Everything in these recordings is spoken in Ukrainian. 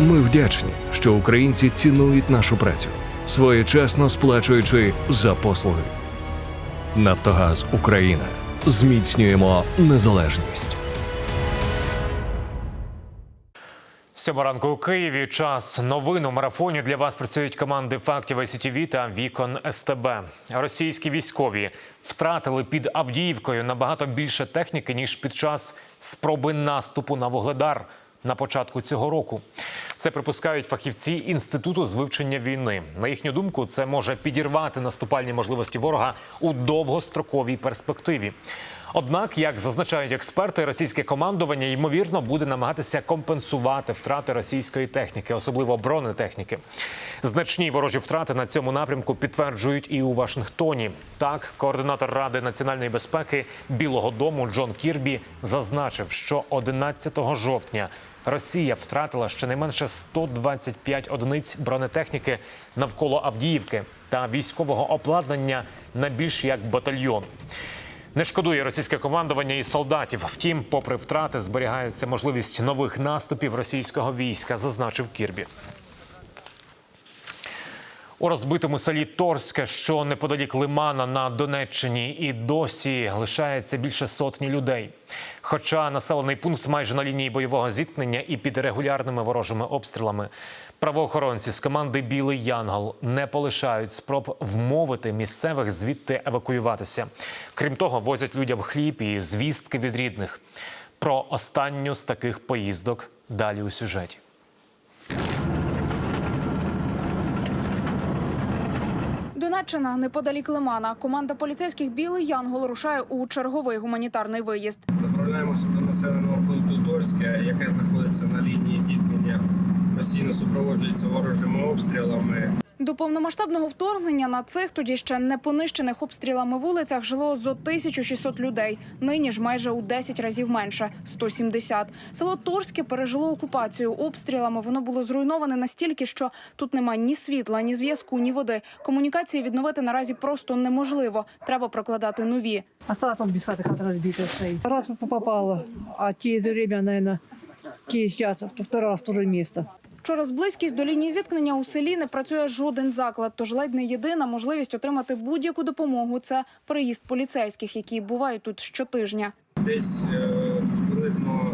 Ми вдячні, що українці цінують нашу працю, своєчасно сплачуючи за послуги. Нафтогаз Україна. Зміцнюємо незалежність. Сьома ранку у Києві. Час новин у марафоні для вас працюють команди фактів ICTV та Вікон СТБ. Російські військові втратили під Авдіївкою набагато більше техніки ніж під час спроби наступу на Вугледар на початку цього року. Це припускають фахівці інституту з вивчення війни. На їхню думку, це може підірвати наступальні можливості ворога у довгостроковій перспективі. Однак, як зазначають експерти, російське командування ймовірно буде намагатися компенсувати втрати російської техніки, особливо бронетехніки. Значні ворожі втрати на цьому напрямку підтверджують і у Вашингтоні. Так, координатор Ради національної безпеки Білого Дому Джон Кірбі зазначив, що 11 жовтня Росія втратила щонайменше 125 одиниць бронетехніки навколо Авдіївки та військового обладнання на більш як батальйон. Не шкодує російське командування і солдатів. Втім, попри втрати, зберігається можливість нових наступів російського війська, зазначив Кірбі. У розбитому селі Торське, що неподалік Лимана на Донеччині, і досі лишається більше сотні людей. Хоча населений пункт майже на лінії бойового зіткнення і під регулярними ворожими обстрілами. Правоохоронці з команди Білий Янгол не полишають спроб вмовити місцевих звідти евакуюватися. Крім того, возять людям хліб і звістки від рідних. Про останню з таких поїздок далі у сюжеті. Донеччина неподалік Лимана. Команда поліцейських Білий Янгол рушає у черговий гуманітарний виїзд. Направляємося до населеного пункту Торське, яке знаходиться на лінії зіткнення. Постійно супроводжується ворожими обстрілами. До повномасштабного вторгнення на цих тоді ще не понищених обстрілами вулицях жило зо 1600 людей. Нині ж майже у 10 разів менше 170. Село Торське пережило окупацію обстрілами. Воно було зруйноване настільки, що тут немає ні світла, ні зв'язку, ні води. Комунікації відновити наразі просто неможливо. Треба прокладати нові. Осталось он без хаты, хата разбитая стоит. Раз попала, а через время, наверное, через час, то второй раз тоже место. Через близькість до лінії зіткнення у селі не працює жоден заклад, тож ледь не єдина можливість отримати будь-яку допомогу це приїзд поліцейських, які бувають тут щотижня. Десь е, приблизно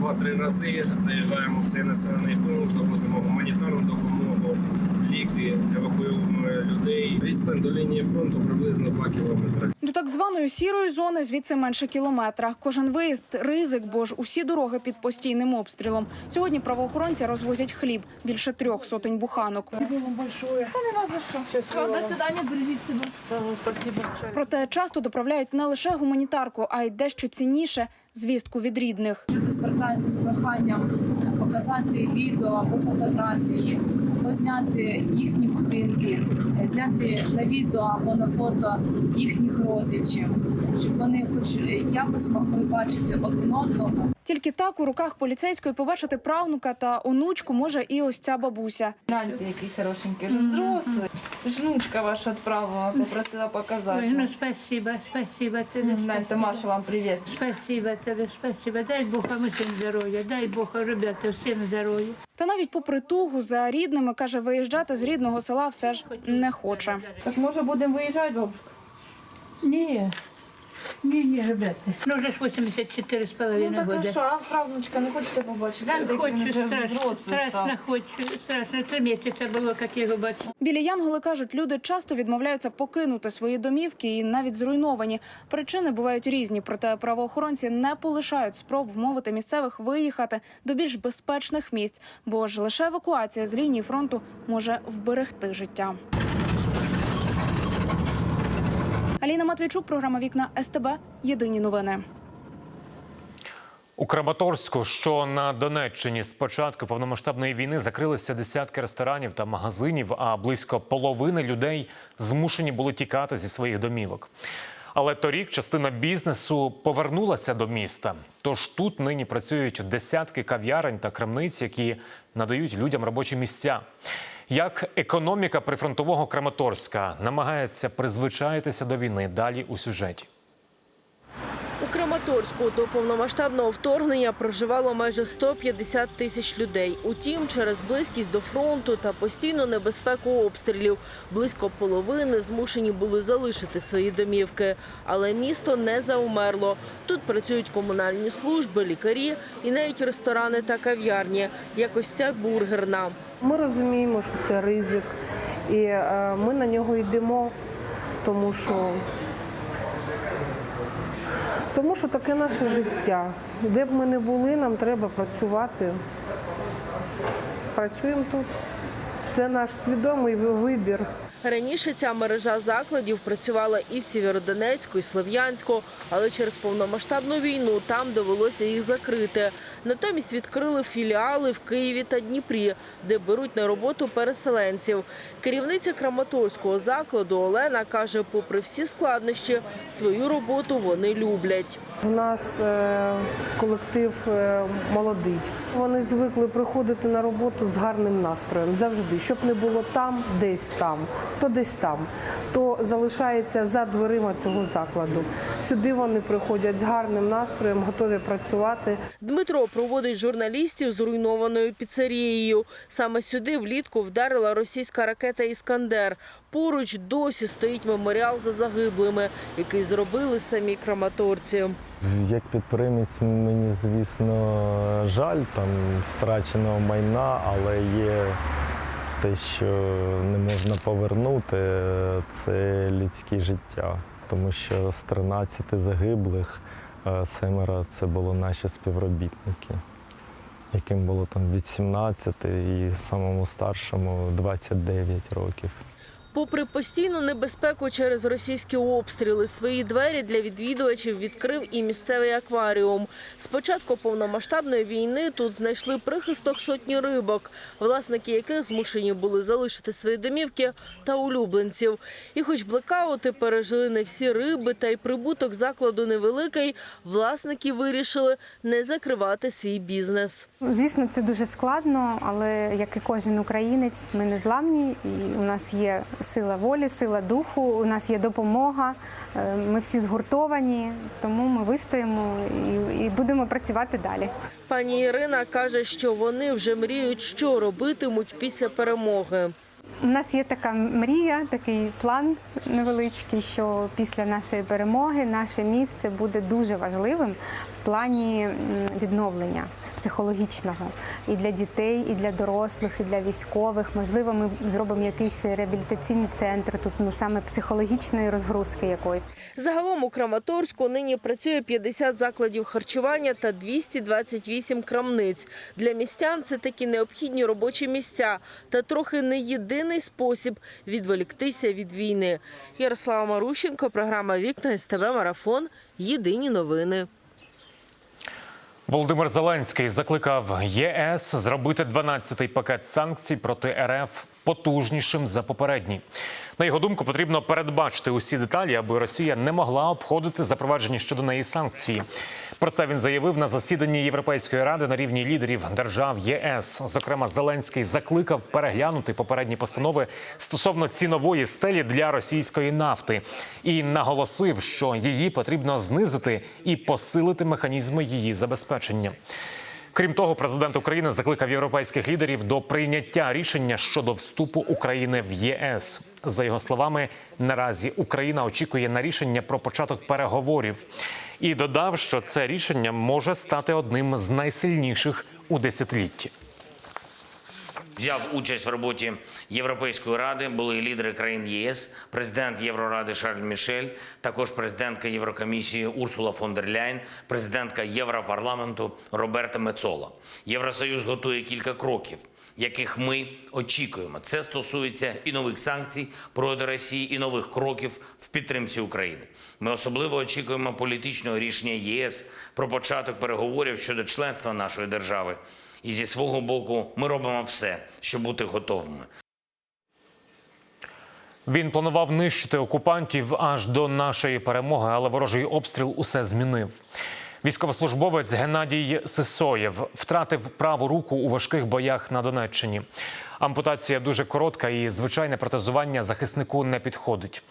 2-3 рази заїжджаємо в цей населений пункт, завозимо гуманітарну допомогу, ліки, евакуюємо людей. Відстань до лінії фронту приблизно 2 кілометри. До так званої сірої зони звідси менше кілометра. Кожен виїзд ризик, бо ж усі дороги під постійним обстрілом. Сьогодні правоохоронці розвозять хліб більше трьох сотень буханок. До свидания, бережіть себе. Проте часто доправляють не лише гуманітарку, а й дещо цінніше звістку від рідних. Люди звертаються з проханням показати відео або фотографії, або зняти їхні будинки, зняти на відео або на фото їхніх родичів, щоб вони хоч якось могли бачити один одного. Тільки так у руках поліцейської побачити правнука та онучку може і ось ця бабуся. Гляньте, який хорошенький, вже взрослий. Це ж внучка ваша відправила, попросила Ой, показати. ну спасибо, спасибо тебе. Гляньте. Маша, вам привіт. Спасибо тебе, спасибо. Дай Бог вам усім здоров'я, дай Бог, ребята, всім здоров'я. Та навіть попри тугу за рідними каже, виїжджати з рідного села все ж не хоче. Так може будемо виїжджати, бабушка? Ні, ні, ні, ребята. Ну вже ж 84 з Ну так а года. що, а правнучка, не хочете побачити? Гляньте, який він Хочу, вже страшно, взрослий став. страшно хочу, страшно. Три місяці було, як я його бачу. Білі янголи кажуть, люди часто відмовляються покинути свої домівки і навіть зруйновані. Причини бувають різні, проте правоохоронці не полишають спроб вмовити місцевих виїхати до більш безпечних місць, бо ж лише евакуація з лінії фронту може вберегти життя. Аліна Матвійчук, програма Вікна СТБ. Єдині новини. У Краматорську, що на Донеччині з початку повномасштабної війни закрилися десятки ресторанів та магазинів, а близько половини людей змушені були тікати зі своїх домівок. Але торік частина бізнесу повернулася до міста. Тож тут нині працюють десятки кав'ярень та крамниць, які надають людям робочі місця. Як економіка прифронтового Краматорська намагається призвичаїтися до війни далі у сюжеті. У Краматорську до повномасштабного вторгнення проживало майже 150 тисяч людей. Утім, через близькість до фронту та постійну небезпеку обстрілів близько половини змушені були залишити свої домівки. Але місто не заумерло. Тут працюють комунальні служби, лікарі і навіть ресторани та кав'ярні, як ось ця бургерна. Ми розуміємо, що це ризик, і е, ми на нього йдемо, тому що, тому що таке наше життя. Де б ми не були, нам треба працювати. Працюємо тут. Це наш свідомий вибір. Раніше ця мережа закладів працювала і в Сєвєродонецьку, і Слов'янську, але через повномасштабну війну там довелося їх закрити. Натомість відкрили філіали в Києві та Дніпрі, де беруть на роботу переселенців. Керівниця Краматорського закладу Олена каже, попри всі складнощі, свою роботу вони люблять. У нас е, колектив е, молодий. Вони звикли приходити на роботу з гарним настроєм завжди. Щоб не було там, десь там, то десь там, то залишається за дверима цього закладу. Сюди вони приходять з гарним настроєм, готові працювати. Дмитро проводить журналістів зруйнованою піцерією. Саме сюди влітку вдарила російська ракета Іскандер. Поруч досі стоїть меморіал за загиблими, який зробили самі краматорці. Як підприємець, мені, звісно, жаль там втраченого майна, але є те, що не можна повернути, це людське життя. Тому що з 13 загиблих семеро це були наші співробітники, яким було там від 17 і самому старшому 29 років. Попри постійну небезпеку через російські обстріли, свої двері для відвідувачів відкрив і місцевий акваріум. З початку повномасштабної війни тут знайшли прихисток сотні рибок, власники яких змушені були залишити свої домівки та улюбленців. І хоч блекаути пережили не всі риби, та й прибуток закладу невеликий, власники вирішили не закривати свій бізнес. Звісно, це дуже складно, але як і кожен українець, ми не зламні, і у нас є сила волі, сила духу, у нас є допомога. е, Ми всі згуртовані, тому ми вистоїмо і, і будемо працювати далі. Пані Ірина каже, що вони вже мріють, що робитимуть після перемоги. У нас є така мрія, такий план невеличкий, що після нашої перемоги наше місце буде дуже важливим в плані відновлення психологічного і для дітей, і для дорослих, і для військових. Можливо, ми зробимо якийсь реабілітаційний центр тут, ну саме психологічної розгрузки якоїсь. Загалом у Краматорську нині працює 50 закладів харчування та 228 крамниць. Для містян це такі необхідні робочі місця та трохи не єдиний спосіб відволіктися від війни. Ярослава Марущенко, програма Вікна СТВ Марафон. Єдині новини. Володимир Зеленський закликав ЄС зробити 12-й пакет санкцій проти РФ потужнішим за попередній. На його думку, потрібно передбачити усі деталі, аби Росія не могла обходити запроваджені щодо неї санкції. Про це він заявив на засіданні Європейської ради на рівні лідерів держав ЄС. Зокрема, Зеленський закликав переглянути попередні постанови стосовно цінової стелі для російської нафти і наголосив, що її потрібно знизити і посилити механізми її забезпечення. Крім того, президент України закликав європейських лідерів до прийняття рішення щодо вступу України в ЄС. За його словами, наразі Україна очікує на рішення про початок переговорів і додав, що це рішення може стати одним з найсильніших у десятилітті. Взяв участь в роботі Європейської ради були лідери країн ЄС, президент Євроради Шарль Мішель, також президентка Єврокомісії Урсула фон дер Ляйн, президентка Європарламенту Роберта Мецола. Євросоюз готує кілька кроків, яких ми очікуємо. Це стосується і нових санкцій проти Росії, і нових кроків в підтримці України. Ми особливо очікуємо політичного рішення ЄС про початок переговорів щодо членства нашої держави. І зі свого боку ми робимо все, щоб бути готовими. Він планував нищити окупантів аж до нашої перемоги, але ворожий обстріл усе змінив. Військовослужбовець Геннадій Сисоєв втратив праву руку у важких боях на Донеччині. Ампутація дуже коротка і звичайне протезування захиснику не підходить.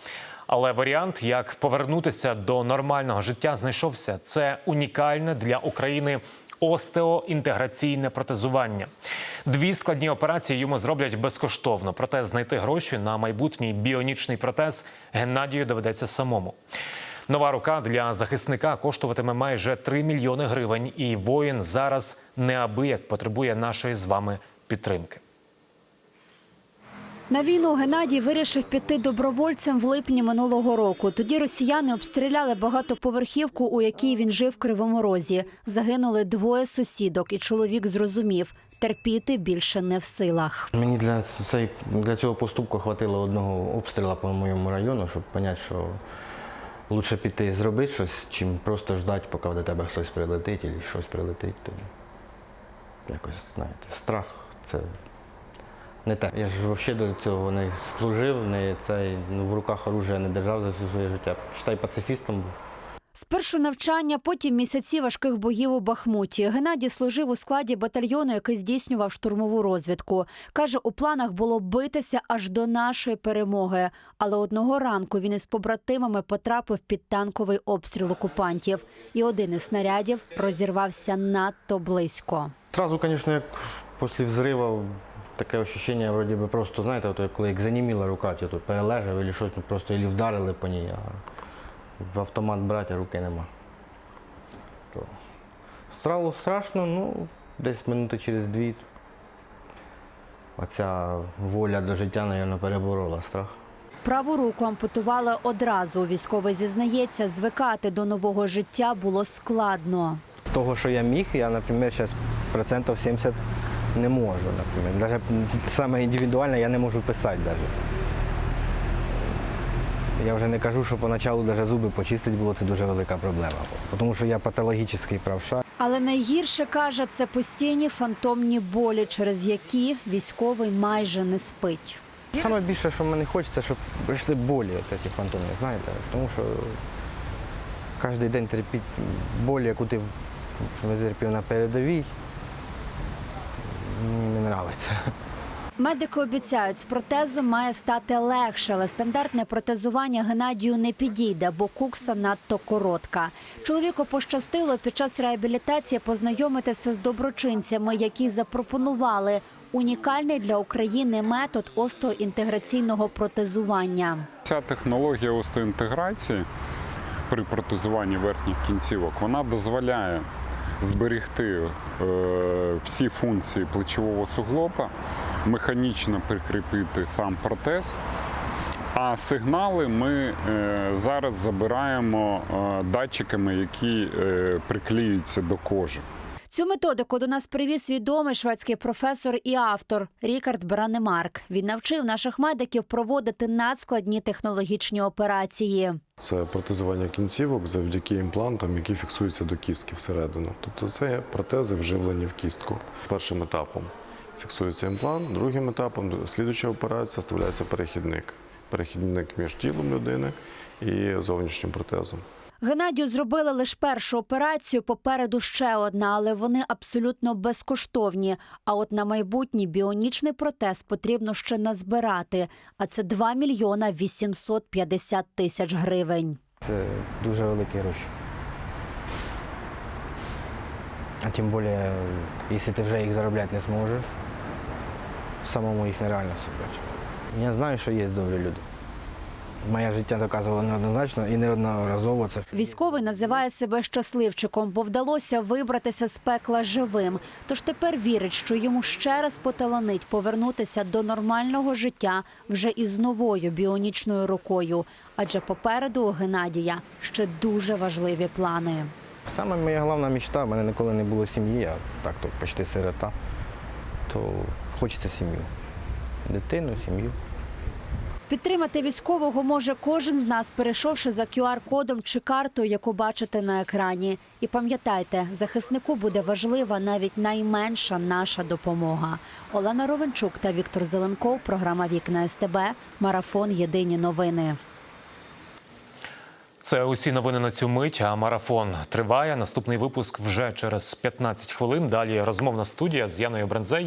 Але варіант, як повернутися до нормального життя, знайшовся. Це унікальне для України остеоінтеграційне протезування. Дві складні операції йому зроблять безкоштовно. Проте знайти гроші на майбутній біонічний протез Геннадію доведеться самому. Нова рука для захисника коштуватиме майже 3 мільйони гривень, і воїн зараз неабияк потребує нашої з вами підтримки. На війну Геннадій вирішив піти добровольцем в липні минулого року. Тоді росіяни обстріляли багатоповерхівку, у якій він жив в Кривому Розі. Загинули двоє сусідок, і чоловік зрозумів, терпіти більше не в силах. Мені для, цей, для цього поступку хватило одного обстрілу по моєму району, щоб зрозуміти, що краще піти і зробити щось, чим просто ждати, поки до тебе хтось прилетить або щось прилетить. То якось, знаєте, страх це не те. Я ж взагалі до цього не служив, не цей, ну, в руках оружия не держав за все своє життя. Считай, пацифістом був. Спершу навчання, потім місяці важких боїв у Бахмуті. Геннадій служив у складі батальйону, який здійснював штурмову розвідку. Каже, у планах було битися аж до нашої перемоги. Але одного ранку він із побратимами потрапив під танковий обстріл окупантів, і один із снарядів розірвався надто близько. Сразу, звісно, як після взриву таке відчуття, вроді би просто, знаєте, от, коли як заніміла рука, ти тут перележав, або щось ну, просто або вдарили по ній, а в автомат брати, руки нема. То. Сразу страшно, ну, десь минути через дві. Оця воля до життя, мабуть, переборола страх. Праву руку ампутували одразу. Військовий зізнається, звикати до нового життя було складно. З того, що я міг, я, наприклад, зараз процентів 70 не можу. Наприклад. Навіть саме індивідуально я не можу писати. Навіть. Я вже не кажу, що поначалу навіть зуби почистити було це дуже велика проблема. Тому що я патологічний правша. Але найгірше каже, це постійні фантомні болі, через які військовий майже не спить. Саме більше, що мені хочеться, щоб прийшли болі, от ці фантомні, знаєте, тому що кожен день терпіть болі, яку ти витерпів на передовій, не подобається. Медики обіцяють, з протезом має стати легше, але стандартне протезування Геннадію не підійде, бо кукса надто коротка. Чоловіку пощастило під час реабілітації познайомитися з доброчинцями, які запропонували унікальний для України метод остеоінтеграційного протезування. Ця технологія остеоінтеграції при протезуванні верхніх кінцівок вона дозволяє зберегти е, всі функції плечового суглоба, механічно прикріпити сам протез. А сигнали ми е, зараз забираємо е, датчиками, які приклеюються до кожи. Цю методику до нас привіз відомий шведський професор і автор Рікард Бранемарк. Він навчив наших медиків проводити надскладні технологічні операції. Це протезування кінцівок завдяки імплантам, які фіксуються до кістки всередину. Тобто це протези вживлені в кістку. Першим етапом фіксується імплант, другим етапом слідуюча операція вставляється перехідник. Перехідник між тілом людини і зовнішнім протезом. Геннадію зробили лише першу операцію, попереду ще одна, але вони абсолютно безкоштовні. А от на майбутній біонічний протез потрібно ще назбирати, а це 2 мільйона 850 тисяч гривень. Це дуже великі гроші. А тим більше, якщо ти вже їх заробляти не зможеш, самому їх нереально зробити. Я знаю, що є добрі люди. Моє життя доказувало неоднозначно і неодноразово це. Військовий називає себе щасливчиком, бо вдалося вибратися з пекла живим. Тож тепер вірить, що йому ще раз поталанить повернутися до нормального життя вже із новою біонічною рукою. Адже попереду у Геннадія ще дуже важливі плани. Саме моя головна мечта, в мене ніколи не було сім'ї, а так то почти сирота, то хочеться сім'ю. Дитину, сім'ю. Підтримати військового може кожен з нас, перейшовши за QR-кодом чи картою, яку бачите на екрані. І пам'ятайте, захиснику буде важлива навіть найменша наша допомога. Олена Ровенчук та Віктор Зеленков. Програма Вікна СТБ. Марафон Єдині новини. Це усі новини на цю мить. А марафон триває. Наступний випуск вже через 15 хвилин. Далі розмовна студія з Яною Брензей.